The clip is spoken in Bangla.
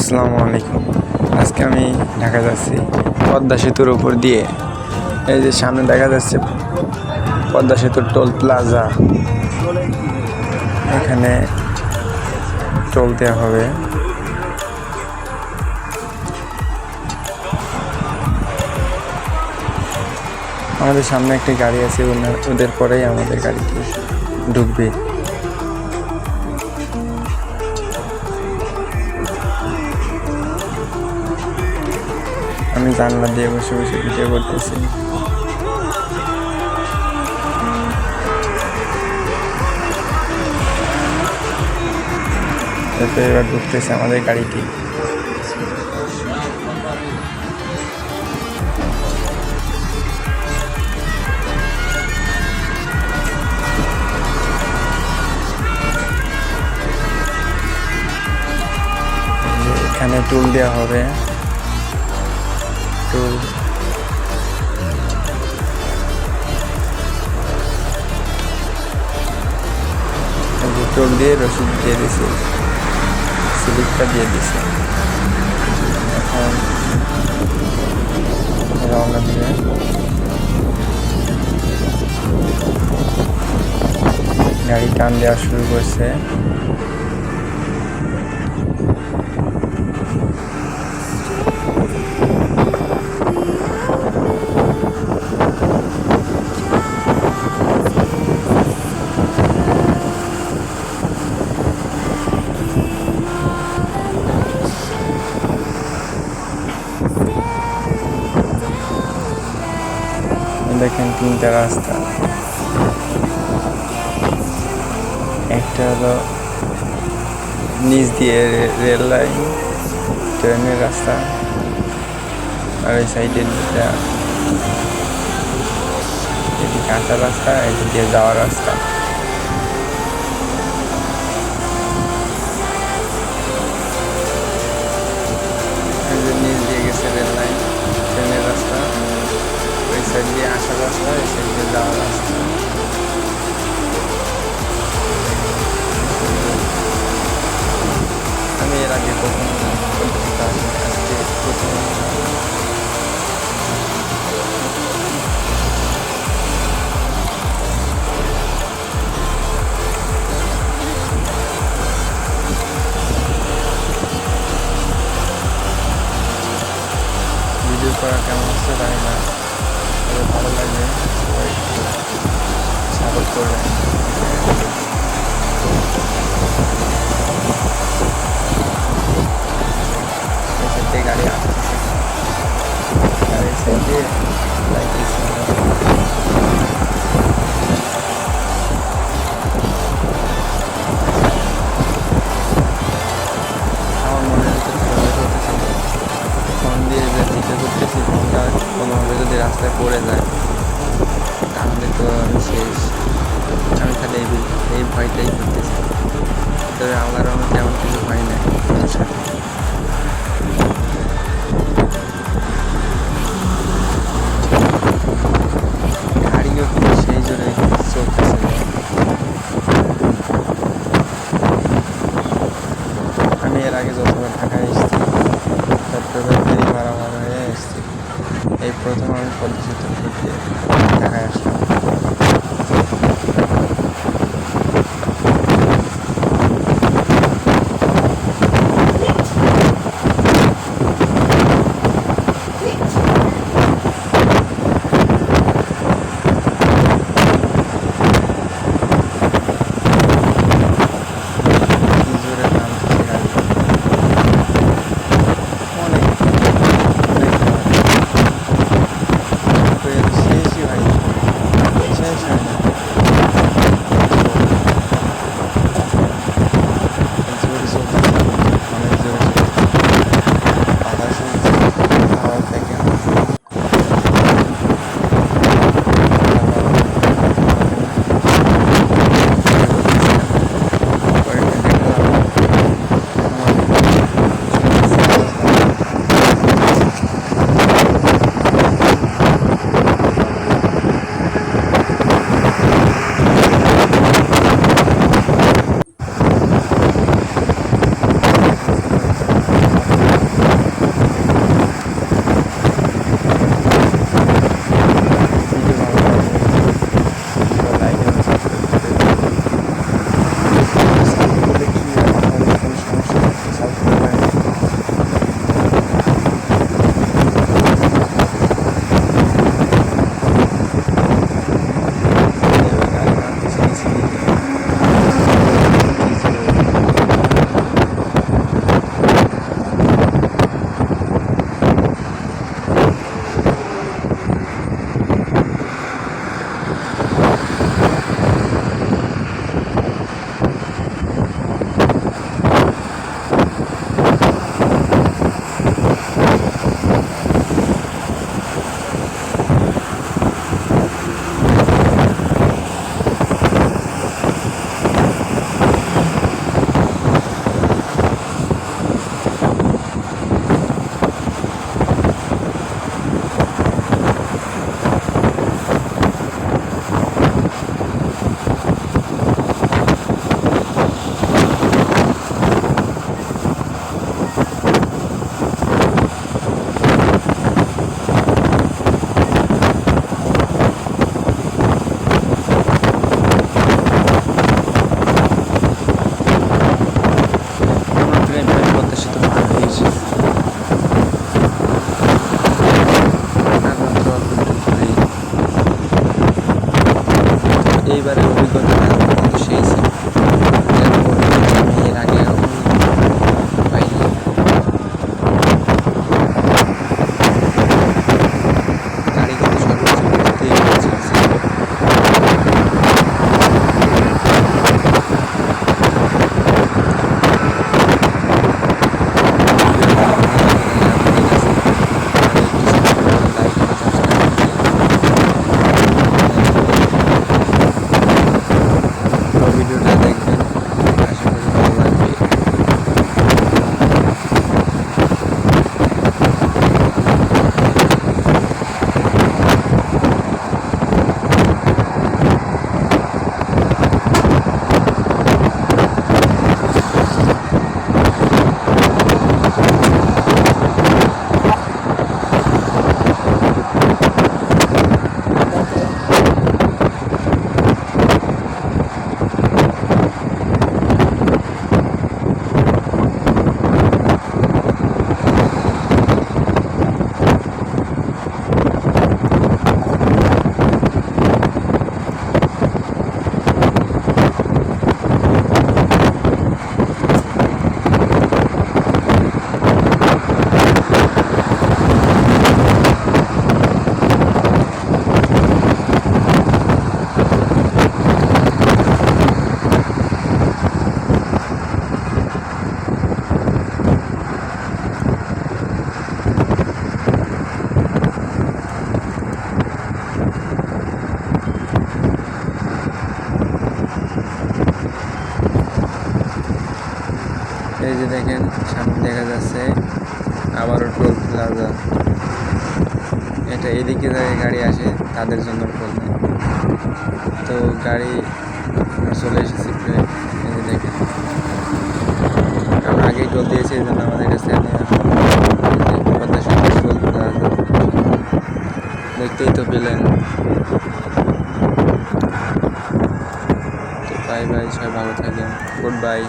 আসসালামু আলাইকুম। আজকে আমি ঢাকা যাচ্ছি পদ্মা সেতুর উপর দিয়ে। এই যে সামনে দেখা যাচ্ছে পদ্মা সেতুর টোল প্লাজা। এখানে টোল দেওয়া হবে। আমাদের সামনে একটি গাড়ি আছে, ওনার- ওদের পরেই আমাদের গাড়িটি ঢুকবে। আমি জানলা দিয়ে বসে বসে ভিডিও করতেছি। এরপরে এবার ঢুকতেছে আমাদের গাড়িটি। এখানে টুল দেওয়া হবে। এই দিয়ে রসিদ দিয়ে দিছে স্লিপটা দিয়ে দিছে এখন রওনা দিয়ে গাড়ি টান দেওয়া শুরু করছে। দেখেন তিনটা রাস্তা। একটা হলো নিচ দিয়ে রেল লাইন, ট্রেনের রাস্তা, আর ওই সাইডে দুটা এদিকে কাঁচা রাস্তা এটি দিয়ে যাওয়ার রাস্তা। এই সাইড দিয়ে যাওয়ার রাস্তা আমি এর আগে কখনো কলকাতা আসিনি আজকে প্রথম ভিডিও করা কেমন হচ্ছে জানি না তবে ভালো লাগবে সাপোর্ট করবেন গাড়ি আসতেছে এই সাইড লাইট ভয়টাই করতেছি। তবে আমার আমার তেমন কিছু হয় না সেই আমি এর আগে এসেছি হয়ে এসেছি। এই প্রথম আমি পদ্মসেতু সামনে দেখা যাচ্ছে আবারও টোল প্লাজা। এটা এদিকে থেকে গাড়ি আসে, তাদের জন্য টোল। তো গাড়ি চলে এসেছি প্রায়, এই যে দেখেন। আমরা আগেই টোল দিয়েছি, এই জন্য আমাদের কাছে টোল প্লাজা। দেখতেই তো পেলেন। তো বাই বাই সবাই ভালো থাকেন। Good bye